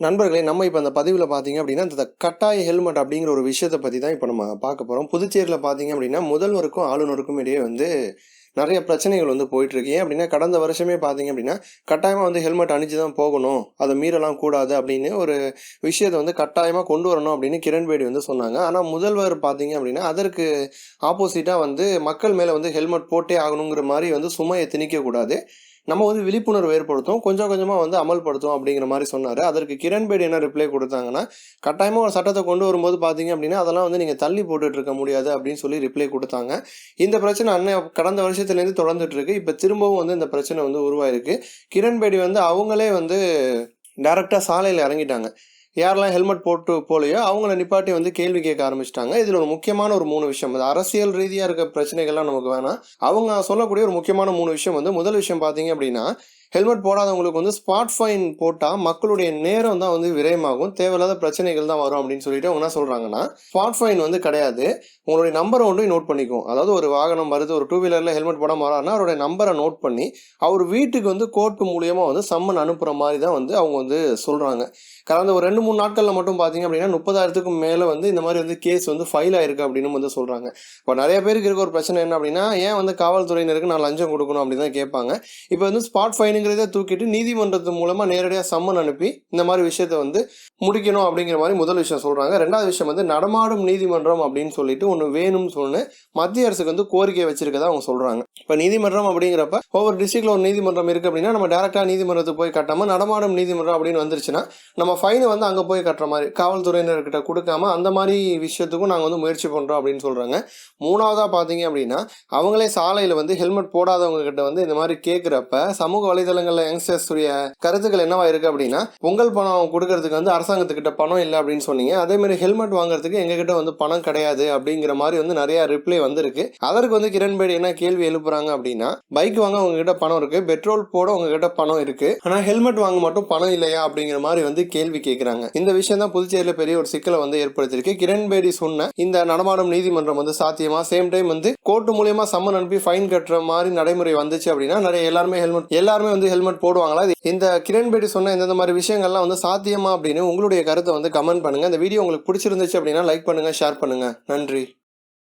நண்பர்களே நம்ம இப்போ அந்த பதிவில் பார்த்தீங்க அப்படின்னா இந்த கட்டாய ஹெல்மெட் அப்படிங்கிற ஒரு விஷயத்தை பற்றி தான் இப்போ நம்ம பார்க்க போகிறோம் புதுச்சேரியில் பார்த்தீங்க அப்படின்னா முதல்வருக்கும் ஆளுநருக்கும் இடையே வந்து நிறைய பிரச்சனைகள் வந்து போயிட்டுருக்கு. ஏன் அப்படின்னா கடந்த வருஷமே பார்த்தீங்க அப்படின்னா கட்டாயமாக வந்து ஹெல்மெட் அணிஞ்சு தான் போகணும். அதை மீறலாம் கூடாது அப்படின்னு ஒரு விஷயத்தை வந்து கட்டாயமாக கொண்டு வரணும் அப்படின்னு கிரண்பேடி வந்து சொன்னாங்க. ஆனால் முதல்வர் பார்த்தீங்க அப்படின்னா அதற்கு ஆப்போசிட்டாக வந்து மக்கள் மேலே வந்து ஹெல்மெட் போட்டே ஆகணுங்கிற மாதிரி வந்து சுமையை திணிக்கக்கூடாது நம்ம வந்து விழிப்புணர்வு ஏற்படுத்தும் கொஞ்சம் கொஞ்சமாக வந்து அமல்படுத்தும் அப்படிங்கிற மாதிரி சொன்னார். அதற்கு கிரண்பேடி என்ன ரிப்ளை கொடுத்தாங்கன்னா கட்டாயமாக ஒரு சட்டத்தை கொண்டு வரும்போது பார்த்தீங்க அப்படின்னா அதெல்லாம் வந்து நீங்கள் தள்ளி போட்டுட்டு இருக்க முடியாது அப்படின்னு சொல்லி ரிப்ளை கொடுத்தாங்க. இந்த பிரச்சனை அன்னை கடந்த வருஷத்துலேருந்து தொடர்ந்துட்டு இருக்கு. இப்போ திரும்பவும் வந்து இந்த பிரச்சனை வந்து உருவாயிருக்கு. கிரண்பேடி வந்து அவங்களே வந்து டேரெக்டாக சாலையில் இறங்கிட்டாங்க. யாரெல்லாம் ஹெல்மெட் போட்டு போலையோ அவங்கள நிப்பாட்டி வந்து கேள்வி கேட்க ஆரம்பிச்சிட்டாங்க. இதில் ஒரு முக்கியமான ஒரு மூணு விஷயம். அது அரசியல் ரீதியாக இருக்க பிரச்சனைகள்லாம் நமக்கு வேணாம். அவங்க சொல்லக்கூடிய ஒரு முக்கியமான மூணு விஷயம் வந்து முதல் விஷயம் பார்த்தீங்க அப்படின்னா ஹெல்மெட் போடாதவங்களுக்கு வந்து ஸ்பாட் ஃபைன் போட்டால் மக்களுடைய நேரம் தான் வந்து விரயமாகும். தேவையில்லாத பிரச்சனைகள் தான் வரும் அப்படின்னு சொல்லிட்டு அவங்க என்ன சொல்கிறாங்கன்னா ஸ்பாட் ஃபைன் வந்து கிடையாது. உங்களுடைய நம்பரை ஒன்றையும் நோட் பண்ணிக்கும் அதாவது ஒரு வாகனம் வருது ஒரு டூ வீலரில் ஹெல்மெட் போடாமல் வராருன்னா அவருடைய நம்பரை நோட் பண்ணி அவர் வீட்டுக்கு வந்து கோர்ட்டு மூலியமாக வந்து சம்மன் அனுப்புகிற மாதிரி தான் வந்து அவங்க வந்து சொல்கிறாங்க கடந்த ஒரு ரெண்டு மூணு நாட்களில் மட்டும் பார்த்தீங்க அப்படின்னா முப்பதாயிரத்துக்கும் மேலே வந்து இந்த மாதிரி வந்து கேஸ் வந்து ஃபைல் ஆயிருக்கு அப்படின்னு வந்து சொல்கிறாங்க இப்போ நிறைய பேருக்கு இருக்க ஒரு பிரச்சனை என்ன அப்படின்னா ஏன் வந்து காவல்துறையினருக்கு நான் லஞ்சம் கொடுக்கணும் அப்படின்னு தான் கேட்பாங்க. இப்போ வந்து ஸ்பாட் ஃபைனுங்கிறத தூக்கிட்டு நீதிமன்றத்து மூலமாக நேரடியாக சம்மன் அனுப்பி இந்த மாதிரி விஷயத்த வந்து முடிக்கணும் அப்படிங்கிற மாதிரி முதல் விஷயம் சொல்கிறாங்க ரெண்டாவது விஷயம் வந்து நடமாடும் நீதிமன்றம் அப்படின்னு சொல்லிட்டு ஒன்று வேணும்னு சொன்னு மத்திய அரசுக்கு வந்து கோரிக்கை வச்சிருக்கதா அவங்க சொல்கிறாங்க இப்போ நீதிமன்றம் அப்படிங்கிறப்ப ஒவ்வொரு டிஸ்ட்ரிக்ட்ல ஒரு நீதிமன்றம் இருக்குது அப்படின்னா நம்ம டேரெக்டாக நீதிமன்றத்துக்கு போய் கட்டாமல் நடமாடும் நீதிமன்றம் அப்படின்னு வந்துருச்சுன்னா நம்ம ஃபைனை வந்து அங்கே போய் கட்டுற மாதிரி காவல்துறையினர்கிட்ட கொடுக்காம அந்த மாதிரி விஷயத்துக்கும் நாங்கள் வந்து முயற்சி பண்ணுறோம் அப்படின்னு சொல்கிறாங்க மூணாவதாக பார்த்தீங்க அப்படின்னா அவங்களே சாலையில் வந்து ஹெல்மெட் போடாதவங்க கிட்ட வந்து இந்த மாதிரி கேட்குறப்ப சமூக வலை வலைதளங்களில் யங்ஸ்டர்ஸ் உடைய கருத்துக்கள் என்னவா இருக்கு அப்படின்னா பொங்கல் பணம் கொடுக்கறதுக்கு வந்து அரசாங்கத்துக்கிட்ட பணம் இல்லை அப்படின்னு சொன்னீங்க. அதே மாதிரி ஹெல்மெட் வாங்குறதுக்கு எங்ககிட்ட வந்து பணம் கிடையாது அப்படிங்கிற மாதிரி வந்து நிறைய ரிப்ளை வந்திருக்கு. அதற்கு வந்து கிரண்பேடி என்ன கேள்வி எழுப்புறாங்க அப்படின்னா பைக் வாங்க உங்ககிட்ட பணம் இருக்கு பெட்ரோல் போட உங்ககிட்ட பணம் இருக்கு ஆனா ஹெல்மெட் வாங்க மட்டும் பணம் இல்லையா அப்படிங்கிற மாதிரி வந்து கேள்வி கேட்கிறாங்க இந்த விஷயம் தான் புதுச்சேரியில பெரிய ஒரு சிக்கலை வந்து ஏற்படுத்தியிருக்கு. கிரண்பேடி சொன்ன இந்த நடமாடும் நீதிமன்றம் வந்து சாத்தியமா? சேம் டைம் வந்து கோர்ட் மூலியமா சம்மன் அனுப்பி ஃபைன் கட்டுற மாதிரி நடைமுறை வந்துச்சு அப்படின்னா நிறைய எல்லாருமே ஹெல்மெட் எல்லாருமே வந்து ஹெல்மெட் போடுவாங்களா? இந்த இந்த கிரண்பேடி சொன்ன இந்த மாதிரி விஷயங்கள்லாம் வந்து சாத்தியமா அப்படின்னு உங்களுடைய கருத்தை வந்து கமெண்ட் பண்ணுங்க. இந்த வீடியோ உங்களுக்கு பிடிச்சிருந்துச்சு அப்படின்னா லைக் பண்ணுங்க ஷேர் பண்ணுங்க. நன்றி.